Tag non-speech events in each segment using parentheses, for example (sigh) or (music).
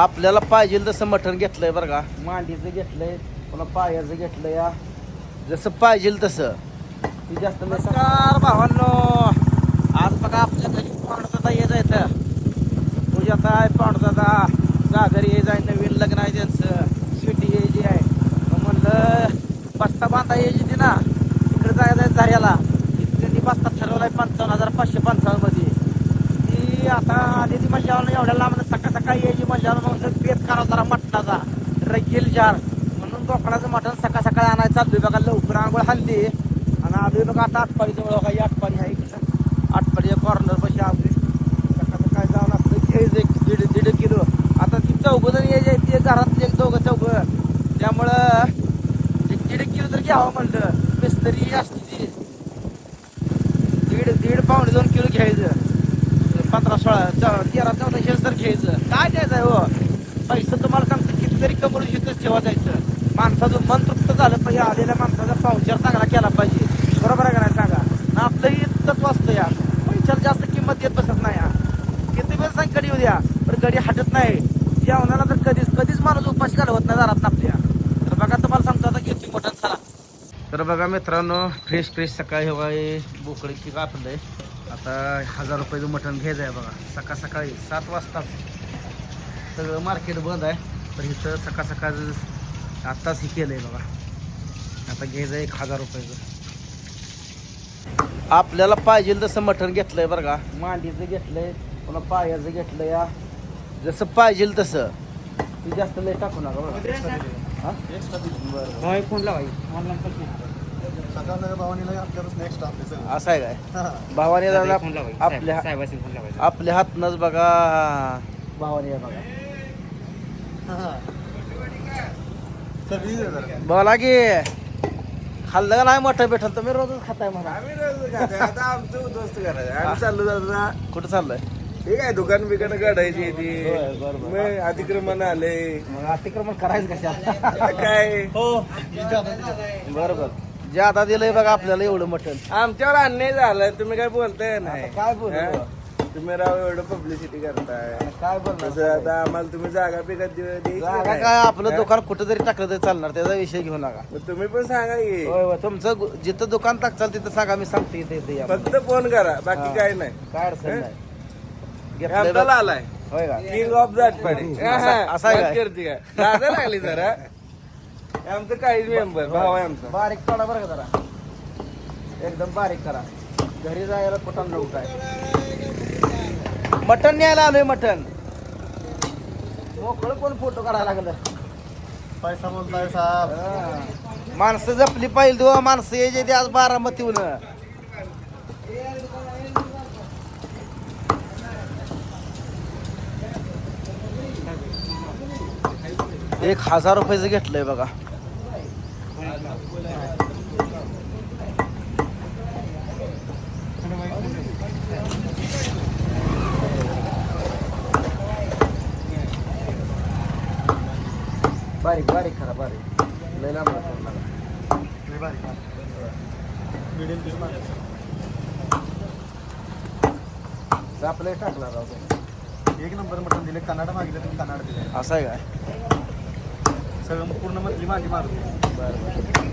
आपल्याला पाहिजे तसं मटण घेतलंय बरं का मांडीचं घेतलंय पुन्हा पायाचं घेतलंय या जसं पाहिजे तसं. ती जास्त नमस्कार भावांनो. आज बघा आपल्या घरी पाहुणदादा ये जायचं. तुझ्या आहे पाहुणदादा सागर ये जाय नवीन लग्न आहे त्यांचं. शिटी ये जी आहे. म्हणलं बस्ता बांधा यायची ती ना तिकडे जायचं झाऱ्याला. झऱ्याला तिथे बस्ता ठरवलाय पंचावन्न हजार पाचशे पंचावन्नमध्ये ती आता आधी ती मजावनं एवढ्या लांब सकाळ सकाळी यायची मजावनं मग जर करा जरा मटणाचा. रगेल जार. म्हणून बोकडाचं मटण सकाळ सकाळी आणायचं. चाललोय बघा लवकर आंघोळ हल्ली. आणि आधी बघा आता आटपाडी जवळ काही आठपाडी आहे आठपाडी कॉर्नर पशी आधी. सकाळ सकाळी जाऊन असतं घ्यायचं एक दीड दीड किलो. आता ती चौघं जण यायचे ते घरात एक दोघं चौघं. त्यामुळं एक दीड किलो तर घ्यावं म्हणलं. मिस्तरी असते ती. दीड दीड पावणे दोन किलो घ्यायचं. पंधरा सोळा तेरा चौदाशे तर घ्यायचं काय द्यायचं आहे हो? पैसे तुम्हाला सांगतो कितीतरी कमरू शिकत ठेवा जायचं. माणसाचं मन तृप्त झालं पाहिजे आलेल्या माणसाचा पाहुचार चांगला केला पाहिजे. बरोबर आहे का नाही सांगा? आपलंही तत्व असतं या. पैशाला जास्त किंमत देत बसत नाही या. किती वेळ सांग कधी येऊ द्या. पण गडी हटत नाही. जेवणाला तर कधीच कधीच माणूस उपाशी घालवत नाही दारात आपल्या तर बघा तुम्हाला सांगतो आता तर बघा मित्रांनो फ्रेश फ्रेश सकाळी हवा आहे बोकडीची आहे आता हजार रुपयाचं मटण घ्यायचं आहे बघा. सकाळ सकाळी सात वाजताच सगळं मार्केट बंद आहे. तर इथं सकाळ सकाळ आत्ताच हे केलं आहे बघा. आता घ्यायचं आहे एक हजार रुपयाचं. आपल्याला पाहिजे तसं मटण घेतलंय बरं का. मांडीचं घेतलंय पुन्हा पायाचं घेतलं या जसं पाहिजे तसं. ते जास्त लय टाकू नका बघा. हा? फोन. असं आहे काय? भावाने दादा फोन आपल्या साहेबाशी फोन लावायचा आपल्या हातनच बघा. भावाने आहे बघा. बोला की. खाल्लं का नाही मोठं भेटल तुम्ही रोजच खाताय म्हणा. आम्ही रोज खातो. आता आमचं दोस्त करायचं. आम्ही चाललो कुठं चाललंय? ठीक आहे दुकान बिकान काढायची ती. मग अतिक्रमण आले. मग अतिक्रमण करायचं कशा काय? बरोबर. जे आता दिलंय बघा आपल्याला एवढं मटण. आमच्यावर अन्याय झालाय. तुम्ही काय बोलताय नाही? काय बोलू? हा? तुम्ही राव एवढं पब्लिसिटी करताय. काय तसं बोलणार आता आम्हाला तुम्ही जागा पिकत द्यायची जागा नाही. काय? आपलं हा? दुकान कुठं जरी टाकलं तरी चालणार. त्याचा विषय घेऊ नका. मग तुम्ही पण सांगा की. होय होय. तुमचं गु- जिथं दुकान टाकचाल तिथं सांगा. मी सांगते इथे इथे या. फक्त फोन करा. हा. बाकी काय नाही. काय अडचण हा? नाही. आलाय होय का? किंग ऑफ जाटपाडी असा- (laughs) असा आहे काय? करते काय दादा लागली जरा. हे आमचं काहीच मेंबर भाव आहे आमचा. बारीक तोडा बरं का जरा? एकदम बारीक करा. घरी जायला कुठं नव्हतं आहे मटण न्यायला आलोय मटण. मोकळं कोण फोटो काढायला लागलं? पैसा बोलताय साहेब. हा. माणसं जपली पाहिजे दो माणसं यायचे ते आज बारामतीहून. एक हजार रुपयाचं घेतलंय बघा. बारीक बारीक खरा बारीक. लय लांब आपलं टाकला राव तो. एक नंबर मटण दिले कन्नाडा मागितले तुम्ही कन्नाडा दिले असं आहे काय? सगळं पूर्ण मधली माझी मारतो. बरं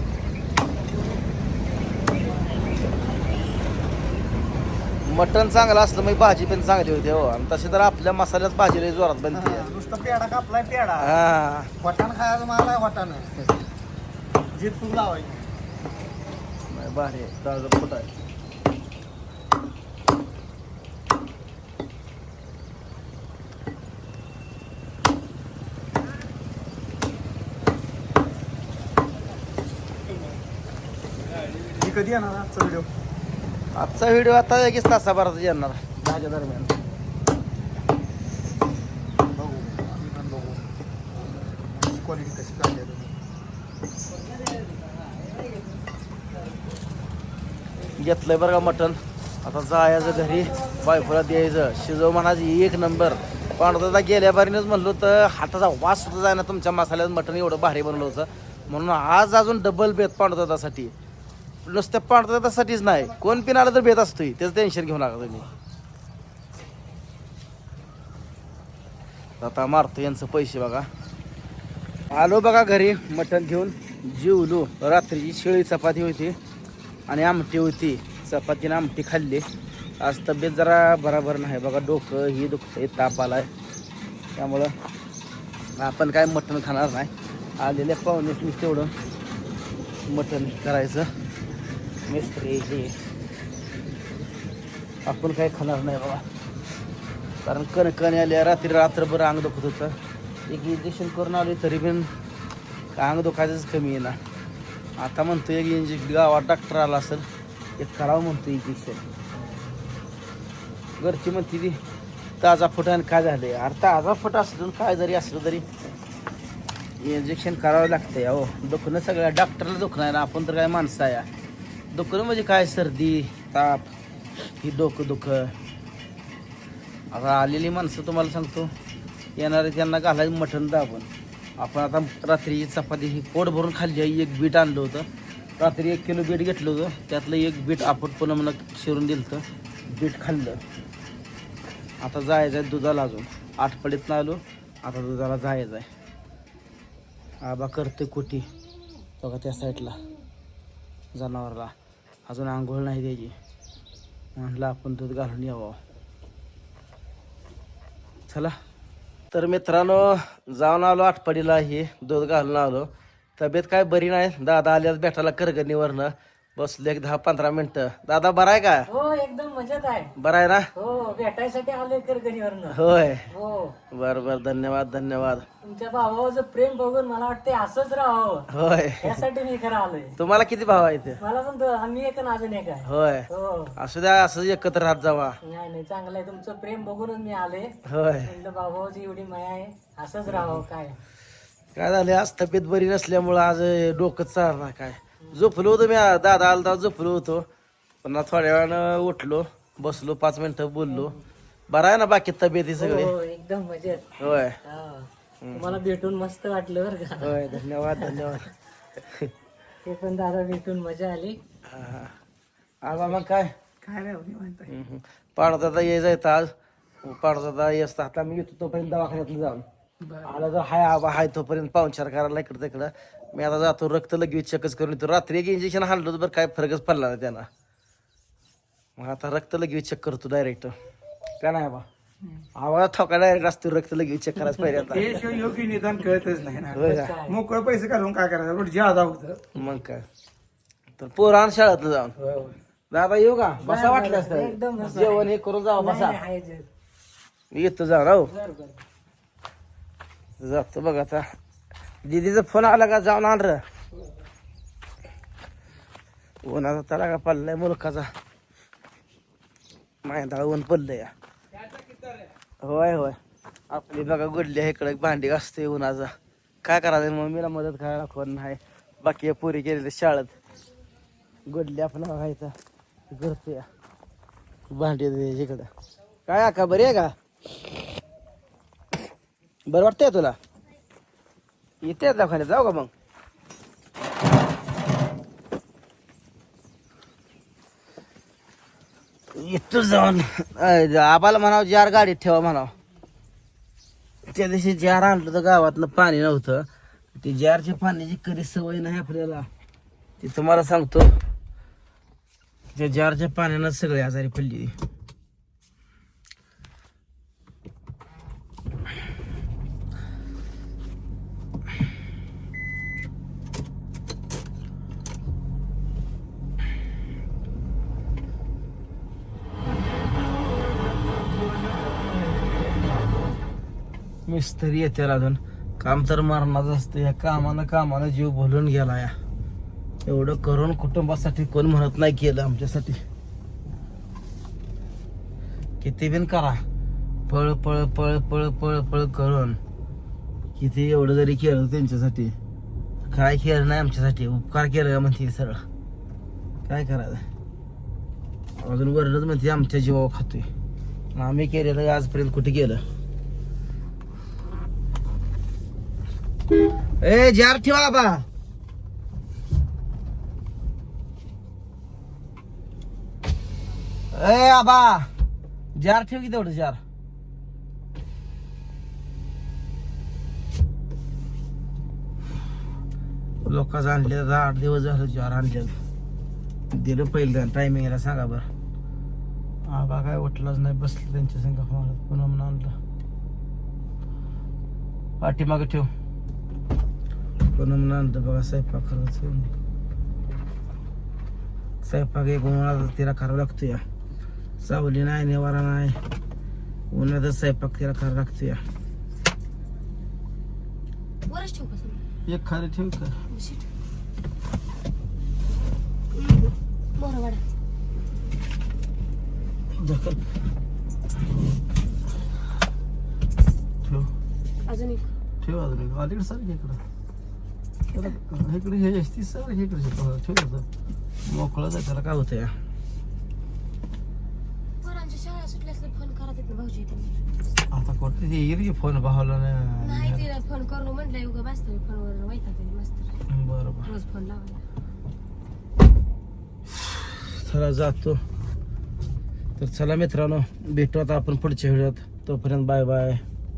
मटण चांगलं असलं मग भाजी पण चांगली होती हो. आणि तशी तर आपल्या मसाल्यात भाजी लय जोरात बनते. नुसतं पेडा कापलाय पेडा हा. वाटाण खायचं मला आहे वाटाण. जीत तू लावायची. नाही, भारी आहे. ताजं फुट आहे. कधी येणार आजचा व्हिडिओ? आजचा व्हिडिओ आता एकच तासाभरात येणार. दहाच्या दरम्यान. बघू मी पण बघू. क्वालिटी कशी घेतलंय बरं का मटण. आता जायचं घरी बायकोला द्यायचं. शिजव म्हणायचं एक नंबर. पांढरा गेल्या बारीनच म्हणलो तर हाताचा वास सुद्धा जाय ना तुमच्या मसाल्यात मटण एवढं भारी बनवलं होतं. म्हणून आज अजून डबल बेत पांढरदासाठी नुसत्या पांढरदासाठीच नाही. कोण पिन आलं तर बेत असतोय. त्याचं टेन्शन घेऊ नका तुम्ही. आता मारतो यांचं पैसे बघा. आलो बघा घरी मटण घेऊन. जेवलो. रात्रीची शेळी चपाती होती आणि आमटी होती. चपातीने आमटी खाल्ली. आज तब्येत जरा बराबर नाही बघा. डोकं ही दुखतंय ताप आलाय. त्यामुळं आपण काय मटण खाणार नाही. आलेल्या पाहुण्यात तेवढं मटण करायचं. मिस्त्री हे आपण काय खाणार नाही बाबा. कारण कणकण आल्या रात्री रात्रभर अंग दुखत होतं. एक इंजेक्शन करून आले तरी पण अंग दुखायचंच कमी आहे ना. आता म्हणतो एक इंजेक्शन गावात डॉक्टर आला असेल एक करावं म्हणतो इंजेक्शन घरची म्हणते ती ताजा फुटा आणि काय झाले अरे ताजा फुट असलं काय जरी असलं तरी इंजेक्शन करावं लागतंय अहो. दुखणं सगळ्या डॉक्टरला दुखणं आहे ना. आपण तर काय माणसं आहे. दुखणं म्हणजे काय? सर्दी ताप ही डोकं दुखं. आता आलेली माणसं तुम्हाला सांगतो येणारे त्यांना घालायचं मटण दाबून. आपण आता रात्री चपाती ही पोट भरून खाल्ली आहे एक बीट आणलं होतं. रात्री एक किलो बीट घेतलं होतं. त्यातलं एक बीट आपण पुन्हा मला शिरून दिलं होतं बीट खाल्लं. आता जायचं आहे दुधाला अजून. आठपडीतनं आलो आता दुधाला जायचं आहे आबा करते कुटी. बघा त्या साईडला जनावराला. अजून आंघोळ नाही द्यायची. म्हटलं आपण दूध घालून यावं. चला. तर मित्रांनो जाऊन आलो आठपडीला हे दूध घालून आलो. तब्येत काय बरी नाही? दादा आल्यास भेटायला करगणीवरनं. बसलो एक दहा पंधरा मिनिटं. दादा बरा आहे का? हो एकदम मजेत आहे. बरा आहे ना? हो भेटायसाठी आलोय करगणीवरनं होय. हो. बर बर. धन्यवाद धन्यवाद. तुमच्या भावाचं प्रेम बघून मला वाटते असंच राहावं. होय. यासाठी मी खरं आलोय. तुम्हाला किती भाव आहे ते मला पण आम्ही एक आणि अजून एक आहे. होय. हो. असू द्या असं एकत्र राहत जावा. नाही नाही चांगलं आहे. तुमचं प्रेम बघूनच मी आले होय. म्हणलं भावाची एवढी माया आहे. असंच राहावं काय? काय झालं आज तब्येत बरी नसल्यामुळं आज डोकं चालणार काय? झोपलो होतो मी दादा आलता झोपलो होतो. पुन्हा थोड्या वेळानं उठलो बसलो पाच मिनिटं बोललो. बरं आहे ना बाकी तब्येती सगळे? हो एकदम मजेत. होय. हा. तुम्हाला भेटून मस्त वाटलं बरं का? होय धन्यवाद धन्यवाद. ते पण दादा भेटून मजा आली. हा. आबा मग काय? काय नाही पाणदादा ये जायचं आज. पाणदादा येत आता मी येतो तोपर्यंत दवाखान्यात जाऊन. आला तर हाय आबा हाय तोपर्यंत पाहुणचार करायला इकडं तिकडं. मी आता जातो रक्त लगेच चेकच करून येतो. रात्री एक इंजेक्शन हाणलं होतं बरं काय फरकच पडला नाही त्यांना मग आता रक्त लगेच चेक करतो डायरेक्ट काय नाही बा? आवाज ठोका डायरेक्ट असतो रक्त लगेच चेक करायचं पहिल्यांदा योग्य निदान कळतच नाही ना. का? मोकळं पैसे घालून काय करायचं? उलट ज्यादा होतं. मग काय? तर पोरान शाळेत जाऊन. दादा येऊ का? बसा वाटलं एकदम असतं जेवण हे करून जावं बसा. नाही, आहे जे. मी येतो जा राहू बरं बरं. जातो बघ आता. दीदीचा फोन आला का? जाऊन आण र. उन्हाचा तला का पडलाय मुलकाचा माहिती ऊन पडलंय. या होय होय. आपली बघा गुडली आहे इकडे. भांडी असते उन्हाचा. काय करायचं? मम्मीला मदत करायला कोण नाही. बाकी पुरी गेलेले शाळेत. गुडली आपण व्हायचा करतो या भांडी इकडं. काय आका बरी आहे का? बरं वाटतंय तुला? येते दवाखान्यात जाऊ का मग? येतो जाऊन आबाला म्हणावं जार गाडीत ठेवा म्हणावं. त्या दिवशी जार आणलं तर गावातलं पाणी नव्हतं. ते जारच्या पाण्याची कधी सवय नाही आपल्याला. ते तुम्हाला सांगतो. त्या जारच्या पाण्यानं सगळे आजारी पडली. मिस्त्री येते अजून. काम तर मारणारच असतं. या कामानं कामानं जीव बोलून गेला या एवढं करून कुटुंबासाठी कोण म्हणत नाही केलं आमच्यासाठी. किती बिन करा. पळ पळ पळ पळ पळ पळ करून. किती एवढं जरी केलं त्यांच्यासाठी. काय केलं नाही आमच्यासाठी. उपकार केलं का म्हणते सरळ. काय करायचं? अजून वरणच म्हणते आमच्या जीवावर खातोय. आम्ही केलेलं आजपर्यंत कुठे गेलं? ए जार ठेवा बा ए आबा जार ठेव की तेवढं जार? लोकांचं आणले आठ दिवस झालं जार आणले दिलं पहिलं टायमिंगला सांगा बरं. आबा काय उठलाच नाही बसलं त्यांच्या संघ पुन्हा म्हणून आणलं? पाठीमागे ठेव. म्हणून आणलं बघा स्वयंपाक करायचं स्वयंपाक एक उन्हाळ्यात तिला करावं लागतो या. सावली नाही निवारा नाही. उन्हातच स्वयंपाक तिला करावं लागतो या. एक खाली ठेव का? ठेव. अजून एक. ठेव अजून एक. अलीकडे सर इकडं. इकडे हे ती सर इकडे शिकवलं ठेव होतं. मोकळं जाय त्याला काय होतं या? करत आता कोणते ते येईल फोन भावला नाही तिला फोन करून म्हटलं उगा मास्तर फोनवर तरी मास्तर. बरोबर. रोज फोन लावायला. चला जातो. तर चला मित्रांनो भेटू आता आपण पुढच्या व्हिडिओत. तोपर्यंत बाय बाय.